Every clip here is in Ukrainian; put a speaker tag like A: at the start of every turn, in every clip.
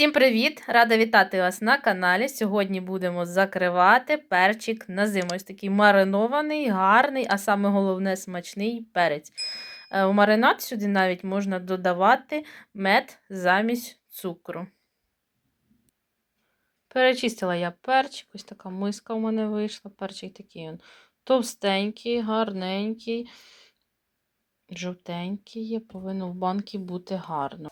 A: Всім привіт! Рада вітати вас на каналі. Сьогодні будемо закривати перчик на зиму. Ось такий маринований, гарний, а саме головне смачний перець. Е, У маринад сюди навіть можна додавати мед замість цукру. Перечистила я перчик, ось така миска у мене вийшла. Перчик такий він товстенький, гарненький, жовтенький повинно в банки бути гарно.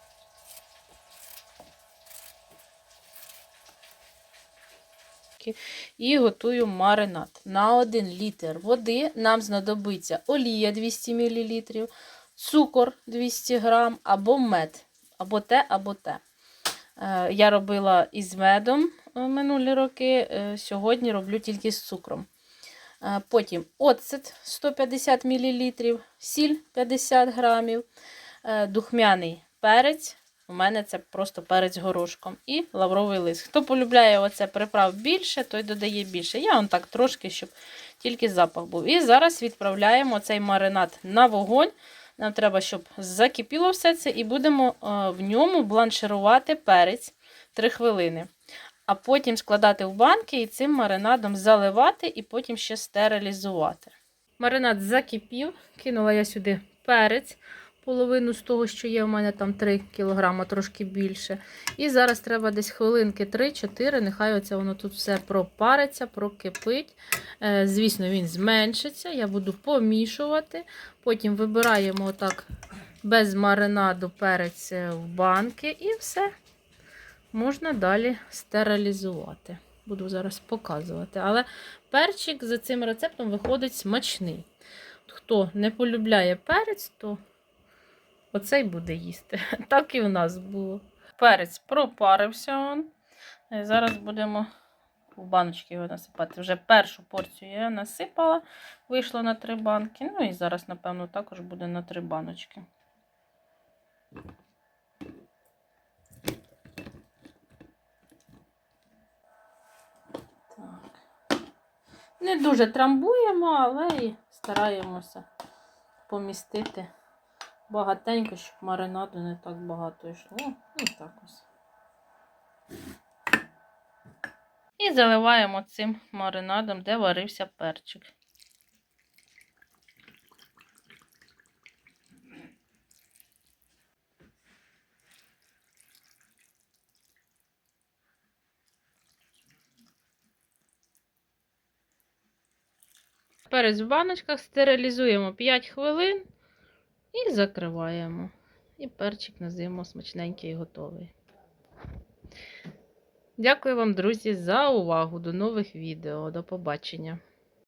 A: І готую маринад. На 1 літр води нам знадобиться олія 200 мл, цукор 200 г або мед, або те, або те. Е, Я робила із медом е, минулі роки, е, сьогодні роблю тільки з цукром. Потім оцет 150 мл, сіль 50 грамів, духмяний перець у мене це просто перець горошком і лавровий лист. Хто полюбляє оце приправ більше, той додає більше. Я он так трошки, щоб тільки запах був. І зараз відправляємо цей маринад на вогонь. Нам треба, щоб закипіло все це, і будемо в ньому бланширувати перець 3 хвилини. А потім складати в банки і цим маринадом заливати, і потім ще стерилізувати. Маринад закипів, кинула я сюди перець половину з того, що є у мене там 3 кг, трошки більше. І зараз треба десь хвилинки 3-4, нехай оце воно тут все пропариться, прокипить. Е, звісно, він зменшиться. Я буду помішувати. Потім вибираємо отак без маринаду перець е, в банки і все. Можна далі стерилізувати. Буду зараз показувати. Але перчик за цим рецептом виходить смачний. Хто не полюбляє перець, то Оцей буде їсти. Так і в нас було. Перець пропарився. он. І Зараз будемо в баночки його насипати. Вже першу порцію я насипала, вийшло на три банки. Ну і зараз, напевно, також буде на три баночки. Так. Не дуже трамбуємо, але і стараємося помістити багатенько, щоб маринаду не так багато йшло. І так ось. І заливаємо цим маринадом, де варився перчик. Перець в баночках стерилізуємо 5 хвилин. І закриваємо. І перчик на зиму смачненький і готовий. Дякую вам, друзі, за увагу. До нових відео. До побачення!